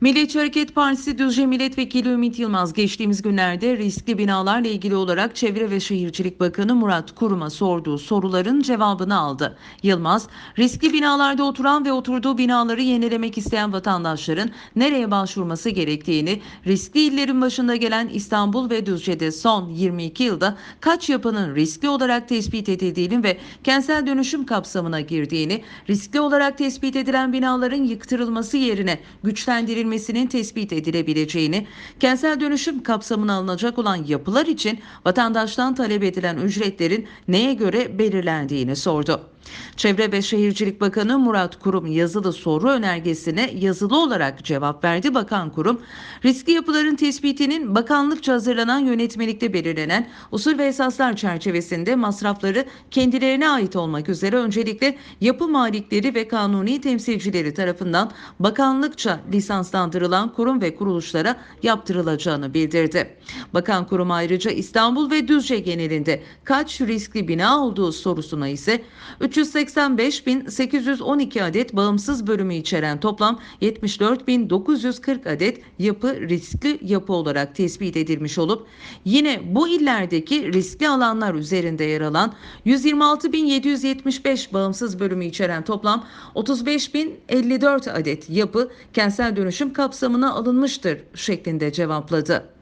Milliyetçi Hareket Partisi Düzce Milletvekili Ümit Yılmaz geçtiğimiz günlerde riskli binalarla ilgili olarak Çevre ve Şehircilik Bakanı Murat Kurum'a sorduğu soruların cevabını aldı. Yılmaz, riskli binalarda oturan ve oturduğu binaları yenilemek isteyen vatandaşların nereye başvurması gerektiğini, riskli illerin başında gelen İstanbul ve Düzce'de son 22 yılda kaç yapının riskli olarak tespit edildiğini ve kentsel dönüşüm kapsamına girdiğini, riskli olarak tespit edilen binaların yıktırılması yerine güçlendirilmesinin tespit edilebileceğini, kentsel dönüşüm kapsamına alınacak olan yapılar için vatandaştan talep edilen ücretlerin neye göre belirlendiğini sordu. Çevre ve Şehircilik Bakanı Murat Kurum yazılı soru önergesine yazılı olarak cevap verdi. Bakan Kurum, riskli yapıların tespitinin bakanlıkça hazırlanan yönetmelikte belirlenen usul ve esaslar çerçevesinde masrafları kendilerine ait olmak üzere öncelikle yapı malikleri ve kanuni temsilcileri tarafından bakanlıkça lisanslandırılan kurum ve kuruluşlara yaptırılacağını bildirdi. Bakan Kurum ayrıca İstanbul ve Düzce genelinde kaç riskli bina olduğu sorusuna ise 385.812 adet bağımsız bölümü içeren toplam 74.940 adet yapı riskli yapı olarak tespit edilmiş olup yine bu illerdeki riskli alanlar üzerinde yer alan 126.775 bağımsız bölümü içeren toplam 35.054 adet yapı kentsel dönüşüm kapsamına alınmıştır şeklinde cevapladı.